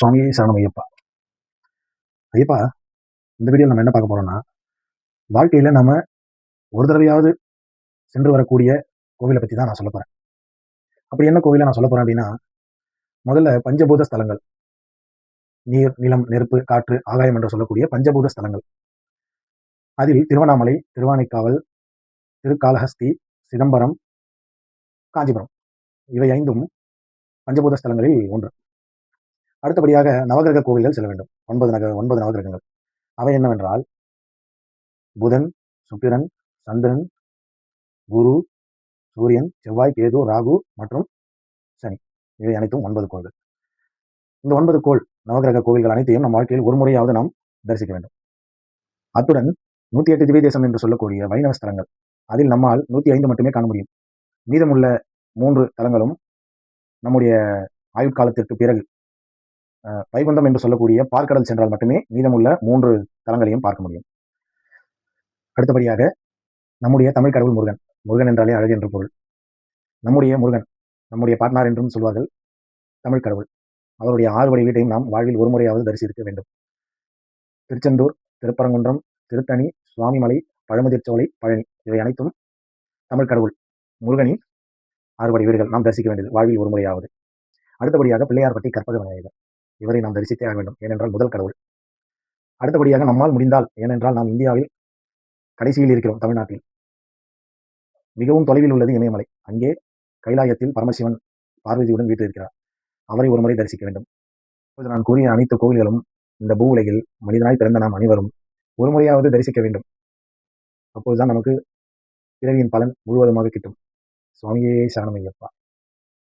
சுவாமியே சரணம் ஐயப்பா. ஐயப்பா இந்த வீடியோவில் நம்ம என்ன பார்க்க போறோம்னா வாழ்க்கையில் நம்ம ஒரு தடவையாவது சென்று வரக்கூடிய கோவிலை பற்றி தான் நான் சொல்ல போகிறேன் அப்படி என்ன கோவிலை நான் சொல்ல போகிறேன் அப்படின்னா முதல்ல பஞ்சபூத ஸ்தலங்கள் நீர் நிலம் நெருப்பு காற்று ஆகாயம் என்று சொல்லக்கூடிய பஞ்சபூத ஸ்தலங்கள். அதில் திருவண்ணாமலை திருவானைக்காவல் திருக்காளஹஸ்தி சிதம்பரம் காஞ்சிபுரம் இவை ஐந்தும் பஞ்சபூத ஸ்தலங்களில் ஒன்று. அடுத்தபடியாக நவகிரக கோவில்கள் செல்ல வேண்டும். ஒன்பது நக ஒன்பது நவகிரகங்கள் அவை என்னவென்றால் புதன் சுக்கிரன் சந்திரன் குரு சூரியன் செவ்வாய் கேது ராகு மற்றும் சனி. இவை அனைத்தும் ஒன்பது கோள்கள். இந்த ஒன்பது கோள் நவகிரக கோவில்கள் அனைத்தையும் நம் வாழ்க்கையில் ஒரு முறையாவது நாம் தரிசிக்க வேண்டும். அத்துடன் நூத்தி எட்டு திவ்ய தேசம் என்று சொல்லக்கூடிய வைணவ ஸ்தலங்கள். அதில் நம்மால் நூற்றி ஐந்து மட்டுமே காண முடியும். மீதமுள்ள மூன்று தலங்களும் நம்முடைய ஆயுட்காலத்திற்கு பிறகு வைகுந்தம் என்று சொல்லக்கூடிய பார்க்கடல் சென்றால் மட்டுமே மீதமுள்ள மூன்று தலங்களையும் பார்க்க முடியும். அடுத்தபடியாக நம்முடைய தமிழ் கடவுள் முருகன். முருகன் என்றாலே அழகு என்று பொருள். நம்முடைய முருகன் நம்முடைய பாட்னார் என்றும் சொல்வார்கள் தமிழ் கடவுள். அவருடைய ஆறு வழி வீட்டையும் நாம் வாழ்வில் ஒரு முறையாவது தரிசிக்க வேண்டும். திருச்செந்தூர் திருப்பரங்குன்றம் திருத்தணி சுவாமிமலை பழமுதிர்ச்சோலை பழனி இவை அனைத்தும் தமிழ் கடவுள் முருகனின் ஆறுபடி வீடுகள் நாம் தரிசிக்க வேண்டியது வாழ்வில் ஒரு முறையாவது. அடுத்தபடியாக பிள்ளையார்பட்டி கற்பக விநாயகர். இவரை நாம் தரிசித்தே ஆக வேண்டும். ஏனென்றால் முதல் கடவுள். அடுத்தபடியாக நம்மால் முடிந்தால் ஏனென்றால் நாம் இந்தியாவில் கடைசியில் இருக்கிறோம் தமிழ்நாட்டில். மிகவும் தொலைவில் உள்ளது இமயமலை. அங்கே கைலாயத்தில் பரமசிவன் பார்வதியுடன் வீட்டு இருக்கிறார் அவரை ஒரு முறை தரிசிக்க வேண்டும். இப்போது நான் கூறிய அனைத்து கோவில்களும் இந்த பூ உலகில் மனிதனாய் பிறந்த நாம் அனைவரும் ஒரு முறையாவது தரிசிக்க வேண்டும். அப்போதுதான் நமக்கு பிறவியின் பலன் முழுவதுமாக கிட்டும். சுவாமியே சரணமையப்பா